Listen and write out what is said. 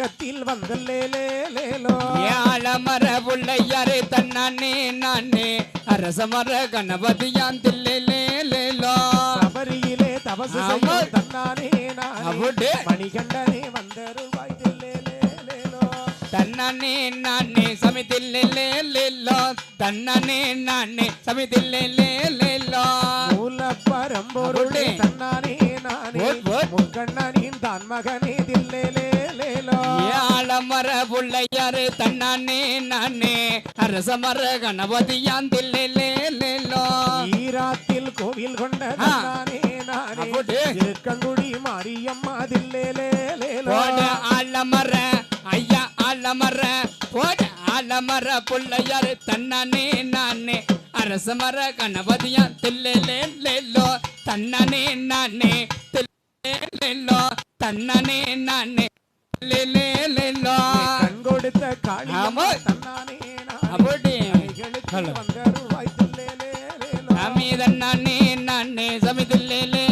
உலகத்தில் வந்தல்லேலேலோ ஏழ மர புள்ளையாரே தன்னானே நானே. அரச மர கணபதியான் தில்லேலேலோ சபரியிலே தபசு செய்யும் தன்னானே நானே. மணிகண்டனே வந்தருவாய் தில்லேலேலோ தன்னானே நானே. சமிதில்லேலேலோ தன்னானே நானே. சமிதில்லேலேலோ மூல பரம்பொருளே தன்னானே நானே. முக்கண்ணனின் தான் மகனே தில்லேலே ஆலமர புள்ளையாரு தன்னானே நானே. அரசமர கணபதியான் தில்லேலேலோ ஈராத்தில் கோவில் கொண்ட நானே. அப்படியே. இருக்கங்குடி மாரியம்மா தில்லேலேலேலோ. போட ஆலமர ஐயா ஆலமர. போட ஆலமர புள்ளையாரு தன்னானே நானே. அரசமர கணபதியா தில்லேலேலோ தன்னானே நானே. தில்லேலேலோ தன்னானே நானே. தன்னானே நானே அப்படி கைகளுக்கு ஹலோ. வந்தருவாய் தில்லேலேலேலோ. சாமி தன்னானே நானே சமிதில்லேலே